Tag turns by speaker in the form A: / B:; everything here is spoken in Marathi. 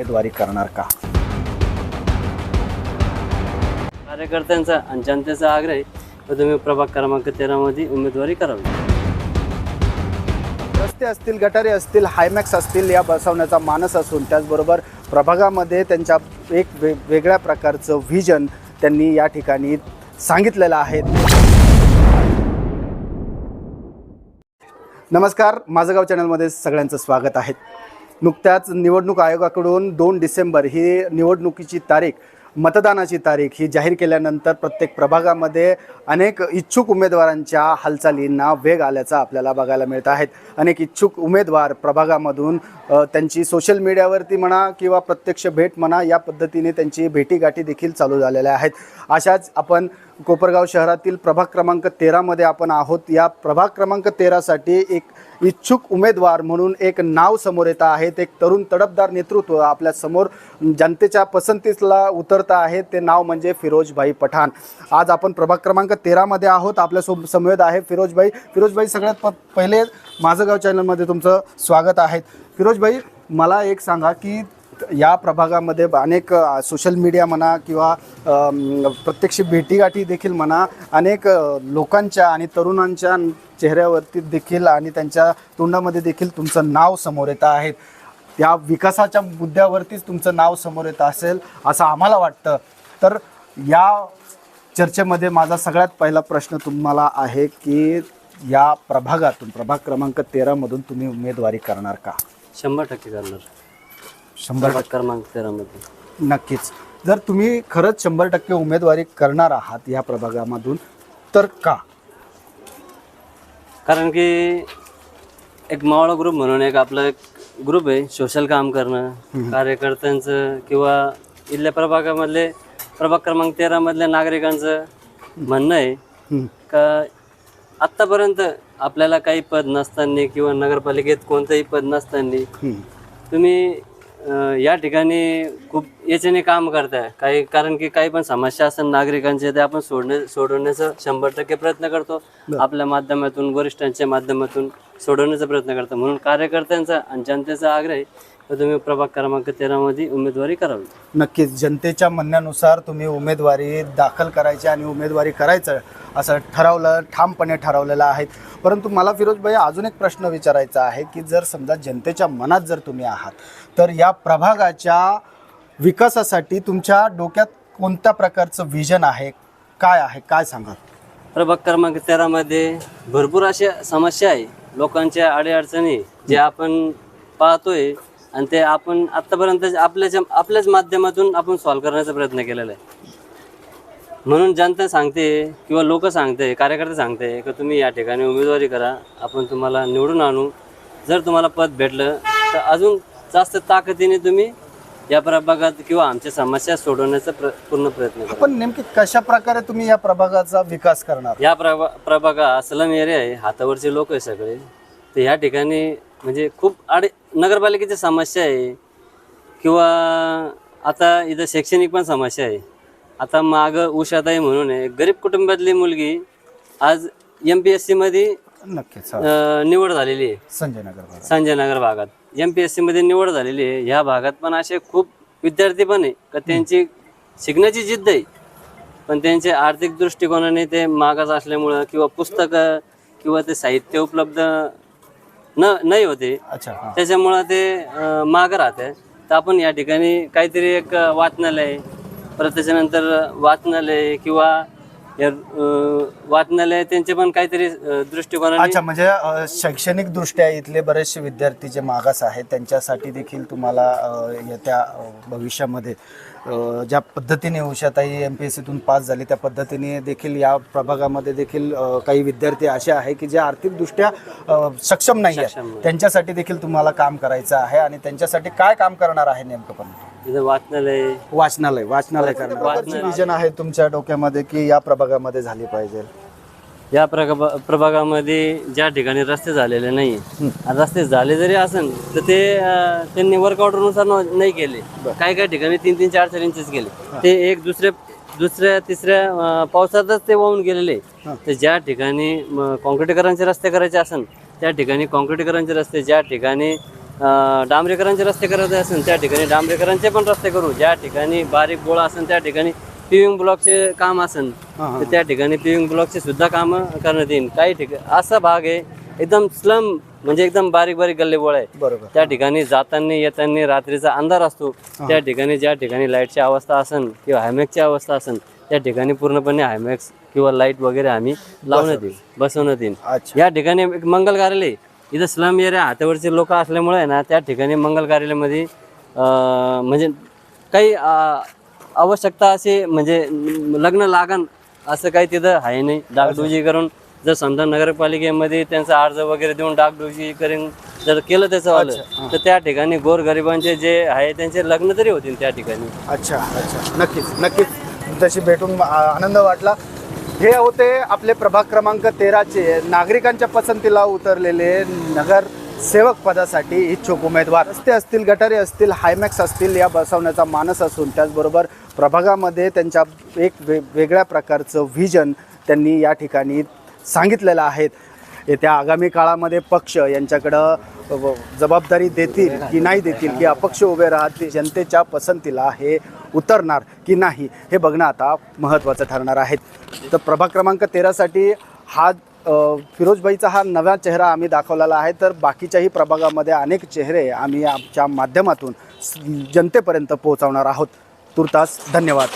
A: उमेदवारी करणार का?
B: कार्यकर्त्यांचा आणि जनतेचा आग्रह आहे तर तुम्ही प्रभाग क्रमांक तेरामध्ये उमेदवारी करावी.
A: रस्ते असतील गटारे असतील हायमॅक्स असतील या बसवण्याचा मानस असून त्याचबरोबर प्रभागामध्ये त्यांच्या एक वे वेगळ्या प्रकारचं व्हिजन त्यांनी या ठिकाणी सांगितलेलं आहे. नमस्कार माझं गाव चॅनलमध्ये सगळ्यांचं स्वागत आहे. नुकत्याच निवडणूक आयोगाकडून दोन डिसेंबर ही निवडणुकीची तारीख मतदानाची तारीख ही जाहीर केल्यानंतर प्रत्येक प्रभागामध्ये अनेक इच्छुक उमेदवारांच्या हालचालींना वेग आल्याचा आपल्याला बघायला मिळत आहेत. अनेक इच्छुक उमेदवार प्रभागामधून त्यांची सोशल मीडियावरती म्हणा किंवा प्रत्यक्ष भेट म्हणा या पद्धतीने त्यांची भेटीगाठी देखील चालू झालेल्या आहेत. अशाच आपण कोपरगाव शहरातील प्रभाग क्रमांक तेरामध्ये आपण आहोत. या प्रभाग क्रमांक तेरासाठी एक इच्छुक उमेदवार म्हणून एक नाव समोर येत आहेत एक तरुण तडपदार नेतृत्व आपल्यासमोर जनतेच्या पसंतीला उतरतं आहे. ते नाव म्हणजे फिरोजभाई पठाण. आज आपण प्रभाग क्रमांक तेरामध्ये आहोत. आपल्या सो समवेत आहे फिरोजभाई. फिरोजभाई सगळ्यात प पहिले माझं गाव चॅनलमध्ये तुमचं स्वागत आहे. फिरोजभाई मला एक सांगा की या प्रभागामध्ये अनेक सोशल मीडिया म्हणा किंवा प्रत्यक्ष भेटीगाठी देखील म्हणा अनेक लोकांच्या आणि तरुणांच्या चेहऱ्यावरती देखील आणि त्यांच्या तोंडामध्ये देखील तुमचं नाव समोर येतं आहे. या विकासाच्या मुद्द्यावरतीच तुमचं नाव समोर येत असेल असं आम्हाला वाटतं. तर या चर्चेमध्ये माझा सगळ्यात पहिला प्रश्न तुम्हाला आहे की या प्रभागातून प्रभाग क्रमांक तेरामधून तुम्ही उमेदवारी करणार का?
B: शंभर टक्के करणार.
A: शंभर
B: प्रभाग क्रमांक तेरामध्ये.
A: नक्कीच. जर तुम्ही खरंच शंभर टक्के उमेदवारी करणार आहात या प्रभागामधून तर का?
B: कारण की एक मावळा ग्रुप म्हणून एक आपलं एक ग्रुप आहे सोशल काम करणं कार्यकर्त्यांचं किंवा इथल्या प्रभागामधले प्रभाग क्रमांक तेरामधल्या नागरिकांचं म्हणणं आहे. का आत्तापर्यंत आपल्याला काही पद नसताना किंवा नगरपालिकेत कोणतंही पद नसताना. तुम्ही या ठिकाणी खूप याच्याने काम करताय. काही कारण की काही पण समस्या असेल नागरिकांचे ते आपण सोडणे सोडवण्याचा शंभर टक्के प्रयत्न करतो. आपल्या माध्यमातून वरिष्ठांच्या माध्यमातून सोडवण्याचा प्रयत्न करतो. म्हणून कार्यकर्त्यांचा आणि जनतेचा आग्रह आहे तर तुम्ही प्रभाग क्रमांक तेरामध्ये उमेदवारी करावी.
A: नक्कीच. जनतेच्या म्हणण्यानुसार तुम्ही उमेदवारी दाखल करायची आणि उमेदवारी करायचं असं ठरवलं ठामपणे ठरवलेलं आहे. परंतु मला फिरोजभाई अजून एक प्रश्न विचारायचा आहे की जर समजा जनतेच्या मनात जर तुम्ही आहात तर या प्रभागाच्या विकासासाठी तुमच्या डोक्यात कोणत्या प्रकारचं व्हिजन आहे? काय आहे? काय सांगा
B: प्रभाग क्रमांक तेरामध्ये भरपूर अशा समस्या आहे. लोकांच्या अडीअडचणी जे आपण पाहतोय आणि ते आपण आत्तापर्यंत आपल्याच्या आपल्याच माध्यमातून आपण सॉल्व्ह करण्याचा प्रयत्न केलेला आहे. म्हणून जनता सांगते किंवा लोक सांगते कार्यकर्ते सांगते की तुम्ही या ठिकाणी उमेदवारी करा आपण तुम्हाला निवडून आणू. जर तुम्हाला पद भेटलं तर अजून जास्त ताकदीने तुम्ही या प्रभागात किंवा आमच्या समस्या सोडवण्याचा प्र पूर्ण प्रयत्न करा.
A: पण नेमकी कशा प्रकारे तुम्ही या प्रभागाचा विकास करणार?
B: या प्रभा प्रभागा सलम एरिया आहे हातावरचे लोक आहे सगळे. तर ह्या ठिकाणी म्हणजे खूप आडे नगरपालिकेची समस्या आहे. किंवा आता इथं शैक्षणिक पण समस्या आहे. आता मागं उषाताई म्हणून आहे गरीब कुटुंबातली मुलगी आज एम पी एस सीमध्ये
A: नक्कीच हा.
B: निवड झालेली आहे.
A: संजय नगर भागात.
B: संजय नगर भागात एम पी एस सीमध्ये निवड झालेली आहे. ह्या भागात पण असे खूप विद्यार्थी पण आहे. का त्यांची शिकण्याची जिद्द आहे. पण त्यांचे आर्थिक दृष्टिकोनाने ते मागास असल्यामुळं किंवा पुस्तकं किंवा ते साहित्य उपलब्ध न नाही होते.
A: अच्छा हा.
B: त्याच्यामुळं ते अं, मागं राहते. तर आपण या ठिकाणी काहीतरी एक अं, वाचनालय परत त्याच्यानंतर वाचनालय किंवा या, वाचनालय त्यांचे पण काहीतरी अं, दृष्टिकोनाने
A: अच्छा म्हणजे शैक्षणिक दृष्ट्या इथले बरेचसे विद्यार्थी जे मागास आहेत त्यांच्यासाठी देखील तुम्हाला येत्या भविष्यामध्ये ज्या पद्धतीने उषाताई एम पी एस सीतून पास झाली त्या पद्धतीने देखील या प्रभागामध्ये देखील काही विद्यार्थी असे आहे की जे आर्थिकदृष्ट्या सक्षम नाही आहेत
B: नाही.
A: त्यांच्यासाठी देखील तुम्हाला काम करायचं आहे आणि त्यांच्यासाठी काय काम करणार आहे नेमकं पण
B: इथं वाचनालय.
A: वाचनालय वाचनालय करणार. विजन आहे तुमच्या डोक्यामध्ये की या प्रभागामध्ये झाली पाहिजे?
B: या प्रगा प्रभागामध्ये ज्या ठिकाणी रस्ते झालेले नाही आणि रस्ते झाले जरी असेल तर ते अं, त्यांनी वर्क ऑर्डरनुसार न- नाही केले. काही काही ठिकाणी तीन तीन चार चार इंचेस गेले ते एक दुसऱ्या दुसऱ्या तिसऱ्या अं, पावसातच ते वाहून गेलेले. तर ज्या ठिकाणी कॉन्क्रिटीकरांचे रस्ते करायचे असेल त्या ठिकाणी कॉन्क्रिटीकरांचे रस्ते ज्या ठिकाणी डांबरीकरांचे रस्ते करायचे असेल त्या ठिकाणी. डांबरीकरांचे पण रस्ते करू. ज्या ठिकाणी बारीक गोळा असेल त्या ठिकाणी पिविंग ब्लॉकचे काम असेल तर त्या ठिकाणी पिविंग ब्लॉकचे सुद्धा कामं करण्यात येईल. काही ठिकाणी असा भाग आहे एकदम स्लम म्हणजे एकदम बारीक बारीक गल्ले बोळ आहे.
A: बरोबर.
B: त्या ठिकाणी जाताना येताना रात्रीचा अंधार असतो. त्या ठिकाणी ज्या ठिकाणी लाईटची अवस्था असेल किंवा हायमॅक्सची अवस्था असेल त्या ठिकाणी पूर्णपणे हायमॅक्स किंवा लाइट वगैरे आम्ही लावण्यात येईल. बसवण्यात येईल. या ठिकाणी एक मंगल कार्यालय इथं स्लम एरिया हातावरचे लोक असल्यामुळे आहे ना त्या ठिकाणी मंगल कार्यालयामध्ये म्हणजे काही आवश्यकता असे म्हणजे लग्न लागण असं काही तिथं आहे नाही. डागडुजी करून जर समजा नगरपालिकेमध्ये त्यांचा अर्ज वगैरे देऊन डागडुजी करून जर केलं त्याचं वालं तर त्या ठिकाणी गोरगरिबांचे जे आहे त्यांचे लग्न तरी होतील त्या ठिकाणी.
A: अच्छा अच्छा. नक्कीच नक्कीच. तशी भेटून आनंद वाटला. हे होते आपले प्रभाग क्रमांक तेराचे नागरिकांच्या पसंतीला उतरलेले नगर सेवक पदासाठी इच्छुक उमेदवार. रस्ते असतील गटारे असतील हायमॅक्स असतील या बसवण्याचा मानस असून त्याचबरोबर प्रभागामध्ये त्यांच्या एक वे वेगळ्या प्रकारचं व्हिजन त्यांनी या ठिकाणी सांगितलेलं आहे. येत्या आगामी काळामध्ये पक्ष यांच्याकडं व- जबाबदारी देतील की नाही देतील की अपक्ष उभे राहतील जनतेच्या पसंतीला हे उतरणार की नाही हे बघणं आता महत्त्वाचं ठरणार आहे. तर प्रभाग क्रमांक तेरासाठी हा फिरोजबाईचा हा नवा चेहरा आम्ही दाखवलेला आहे. तर बाकीच्याही प्रभागामध्ये अनेक चेहरे आम्ही आमच्या माध्यमातून जनतेपर्यंत पोहोचवणार आहोत. तुर्तास धन्यवाद.